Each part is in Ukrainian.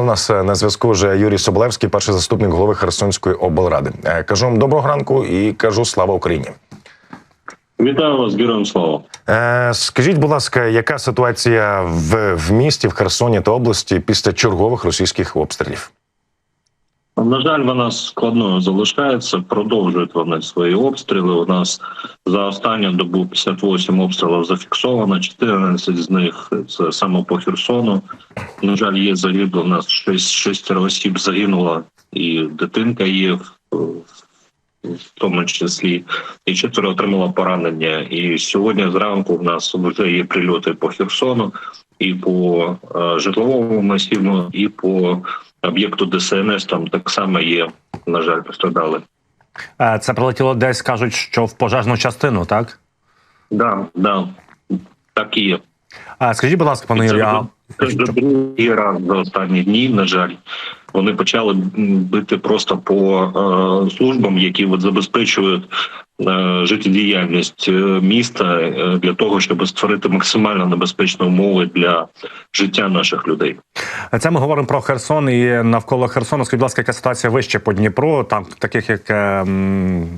У нас е, на зв'язку вже Юрій Соболевський, перший заступник голови Херсонської облради. Е, Кажу вам доброго ранку і кажу слава Україні. Вітаю вас, героям слава. Е, Скажіть, будь ласка, яка ситуація в, в місті, в Херсоні та області після чергових російських обстрілів? На жаль, вона складною залишається. Продовжують вони свої обстріли. У нас за останню добу 58 обстрілів зафіксовано. 14 з них це саме по Херсону. На жаль, є загибло. У нас 6, шестеро осіб загинуло, і дитинка є в, в тому числі, і четверо отримало поранення. І сьогодні зранку в нас вже є прильоти по Херсону, і по е, житловому масиву, і по об'єкту ДСНС. Там так само є, на жаль, пострадали. Це прилетіло десь, кажуть, що в пожежну частину, так? Да, да, так і є. Скажіть, будь ласка, пане Юрію, це вже другий раз за останні дні. На жаль, вони почали бити просто по е, службам, які от забезпечують е, життєдіяльність е, міста е, для того, щоб створити максимально небезпечні умови для життя наших людей. це ми говоримо про Херсон і навколо Херсону. Скажіть, будь ласка, яка ситуація вище по Дніпру, там таких як е,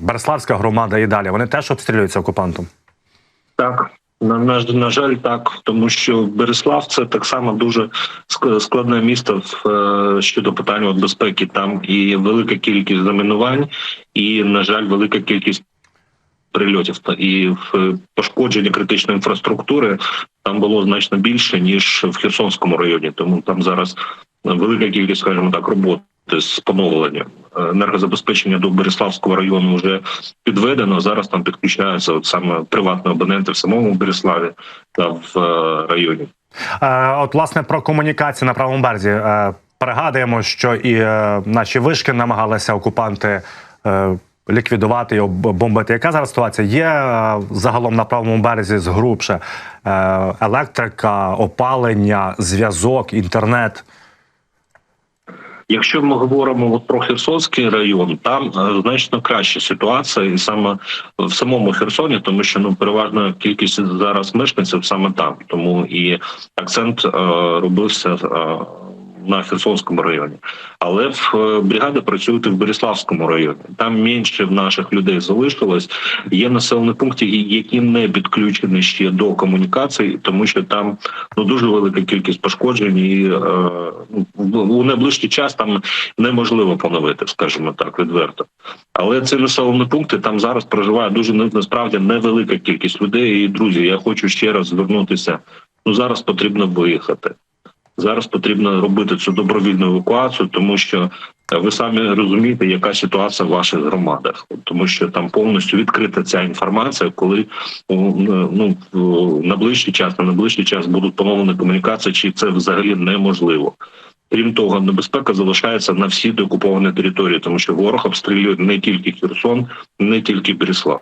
Береславська громада і далі. Вони теж обстрілюються окупантом. Так. На, на, на жаль, так, тому що Береслав це так само дуже ск- складне місто в, е, щодо питань от безпеки. Там і велика кількість замінувань, і, на жаль, велика кількість прильотів Та- і в пошкодження критичної інфраструктури там було значно більше ніж в Херсонському районі. Тому там зараз велика кількість, скажімо так, роботи з поновлення Е, енергозабезпечення до Береславського району вже підведено. Зараз там підключаються от саме приватні абоненти в самому Береславі та в е, районі. Е, От, власне, про комунікацію на правому березі. Пригадуємо, що і наші вишки намагалися окупанти. Ліквідувати об- бомбити. Яка зараз ситуація? Є загалом на правому березі згрубше електрика, опалення, зв'язок, інтернет. Якщо ми говоримо от про Херсонський район, там е, значно краща ситуація, і саме в самому Херсоні, тому що ну переважна кількість зараз мешканців саме там, тому і акцент е, робився. Е, на Херсонському районі, але в е, бригади працюють в Береславському районі. Там менше в наших людей залишилось. Є населені пункти, які не підключені ще до комунікацій, тому що там ну дуже велика кількість пошкоджень, і е, ну, у найближчий час там неможливо поновити, скажімо так, відверто. Але ці населені пункти там зараз проживає дуже на- насправді невелика кількість людей. І друзі, я хочу ще раз звернутися. Ну зараз потрібно виїхати. Зараз потрібно робити цю добровільну евакуацію, тому що е, ви самі розумієте, яка ситуація в ваших громадах, тому що там повністю відкрита ця інформація, коли ну в- на ближчий час, на найближчий час будуть поновлені комунікації, чи це взагалі неможливо. Крім того, небезпека залишається на всі деокуповані території, тому що ворог обстрілює не тільки Херсон, не тільки Береслав.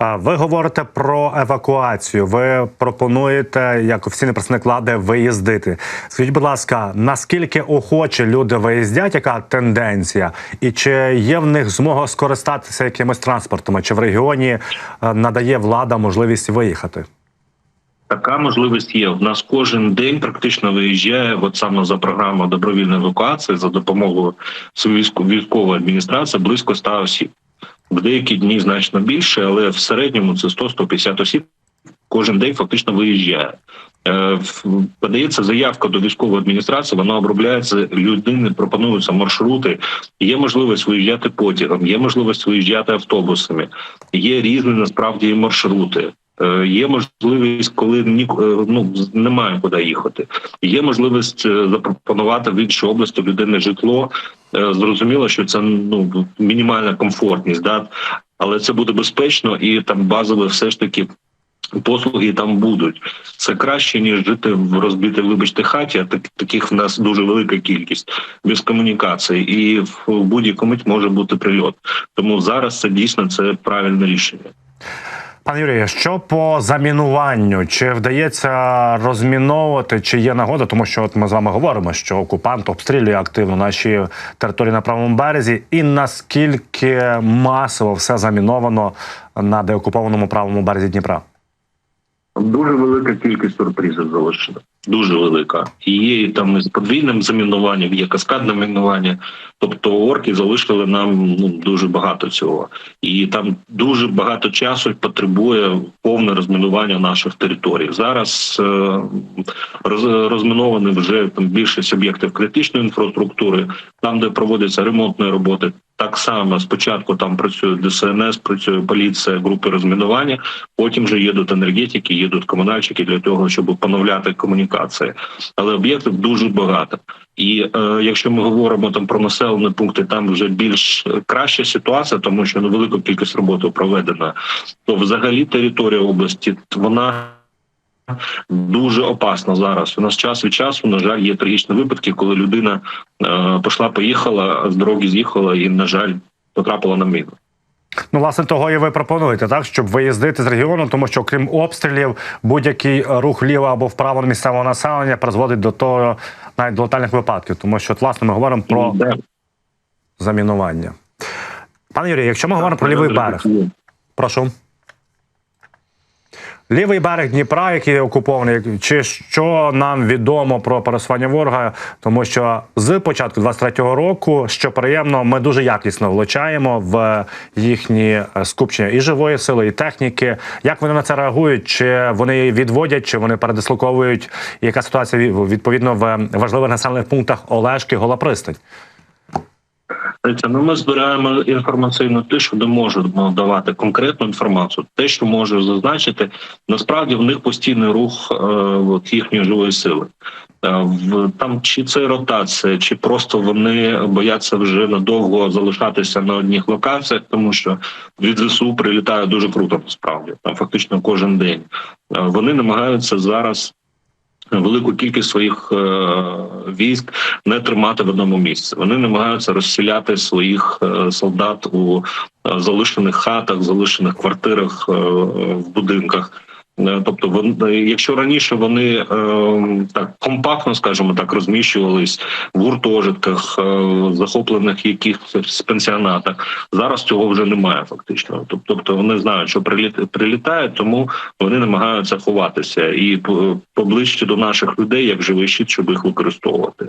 Ви говорите про евакуацію. Ви пропонуєте як офіційний представник влади виїздити. Скажіть, будь ласка, наскільки охоче люди виїздять? Яка тенденція? І чи є в них змога скористатися якимось транспортом? Чи в регіоні е, надає влада можливість виїхати? Така можливість є. В нас кожен день практично виїжджає, от саме за програмою добровільної евакуації за допомогою військо- військової адміністрації близько 100 осіб. В деякі дні значно більше, але в середньому це 100-150 осіб. Кожен день фактично виїжджає. Е, Подається заявка до військової адміністрації, вона обробляється, людини пропонуються маршрути. Є можливість виїжджати потягом, є можливість виїжджати автобусами, є різні насправді маршрути. Е, Є можливість, коли ні, е, ну немає куди їхати. Є можливість е, запропонувати в іншій області людини житло. Зрозуміло, що це ну мінімальна комфортність, да? але це буде безпечно і там базові все ж таки. Послуги там будуть це краще ніж жити в розбитій, вибачте, хаті. А так, таких в нас дуже велика кількість без комунікації, і в будь-яку мить може бути прильот. Тому зараз це дійсно це правильне рішення. Пане Юрію, що по замінуванню? Чи вдається розміновувати, чи є нагода? Тому що от ми з вами говоримо, що окупант обстрілює активно наші території на правому березі, і наскільки масово все заміновано на деокупованому правому березі Дніпра? Дуже велика кількість сюрпризів залишена. дуже велика. І є там з подвійним замінуванням, є каскадне мінування. Тобто орки залишили нам ну дуже багато цього, і там дуже багато часу потребує повне розмінування наших територій. Зараз е, роз, розміновані вже там більшість об'єктів критичної інфраструктури, там де проводяться ремонтні роботи. Так само спочатку там працює ДСНС, працює поліція, групи розмінування. Потім вже їдуть енергетики, їдуть комунальщики для того, щоб поновляти комунікації. Але об'єктів дуже багато. І е, якщо ми говоримо там про населені пункти, там вже більш е, краща ситуація, тому що ну, велика кількість роботи проведена. То взагалі територія області вона. Дуже опасна зараз. У нас час від часу, на жаль, є трагічні випадки, коли людина е, пішла, поїхала, з дороги з'їхала і, на жаль, потрапила на міну. Ну, власне, того і ви пропонуєте, так, щоб виїздити з регіону, тому що крім обстрілів, будь-який рух вліво або вправо місцевого населення призводить до того навіть до летальних випадків, тому що, власне, ми говоримо про замінування. Пане Юрію, якщо ми говоримо про лівий берег, прошу. Лівий берег Дніпра, який окупований, чи що нам відомо про пересування ворога, тому що з початку 23-го року, що приємно, ми дуже якісно влучаємо в їхні е, скупчення і живої сили, і техніки. Як вони на це реагують? Чи вони відводять, чи вони передислоковують? Яка ситуація відповідно в важливих населених пунктах Олешки, Гола Пристань? Дивіться, Ну, ми збираємо інформаційну тишу, де можемо давати конкретну інформацію. Те, що можу зазначити, насправді в них постійний рух е, от їхньої живої сили. Е, в там чи це ротація, чи просто вони бояться вже надовго залишатися на одних локаціях, тому що від ЗСУ прилітає дуже круто. Насправді там фактично кожен день. Е, Вони намагаються зараз велику кількість своїх е, військ не тримати в одному місці. Вони намагаються розселяти своїх е, солдат у е, залишених хатах, залишених квартирах, в будинках. Е, Тобто, е, якщо раніше вони е, так компактно, скажімо так, розміщувались в гуртожитках, захоплених якихось пенсіонатах, зараз цього вже немає фактично. Тобто вони знають, що приліт прилітають, тому вони намагаються ховатися і поближче до наших людей, як живий щит, щоб їх використовувати.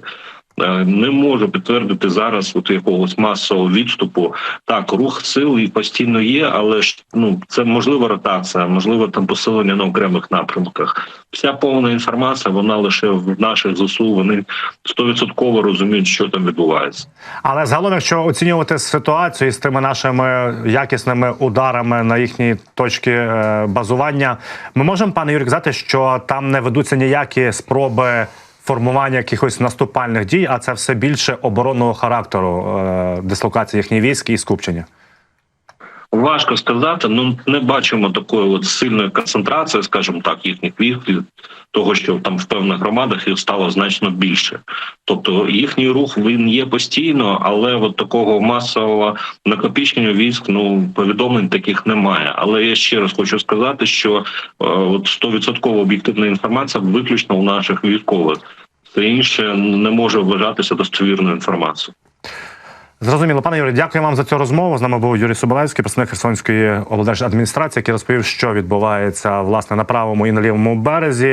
Не можу підтвердити зараз от якогось масового відступу. Так, рух сил і постійно є, але ж ну це можлива ротація, можливо там посилення на окремих напрямках. Вся повна інформація вона лише в наших ЗСУ. Вони стовідсотково розуміють, що там відбувається. Але загалом, якщо оцінювати ситуацію з тими нашими якісними ударами на їхні точки е, базування, ми можемо, пане Юрій, казати, що там не ведуться ніякі спроби формування якихось наступальних дій, а це все більше оборонного характеру е, дислокації їхніх військ і скупчення. Важко сказати. Ну не бачимо такої от сильної концентрації, скажімо так, їхніх від того, що там в певних громадах їх стало значно більше. Тобто їхній рух він є постійно, але от такого масового накопичення військ ну повідомлень таких немає. Але я ще раз хочу сказати, що е, от 100% об'єктивна інформація виключно у наших військових. Все інше не може вважатися достовірною інформацією. Зрозуміло, пане Юрій, дякую вам за цю розмову. З нами був Юрій Соболевський, представник Херсонської облдержадміністрації, який розповів, що відбувається власне на правому і на лівому березі.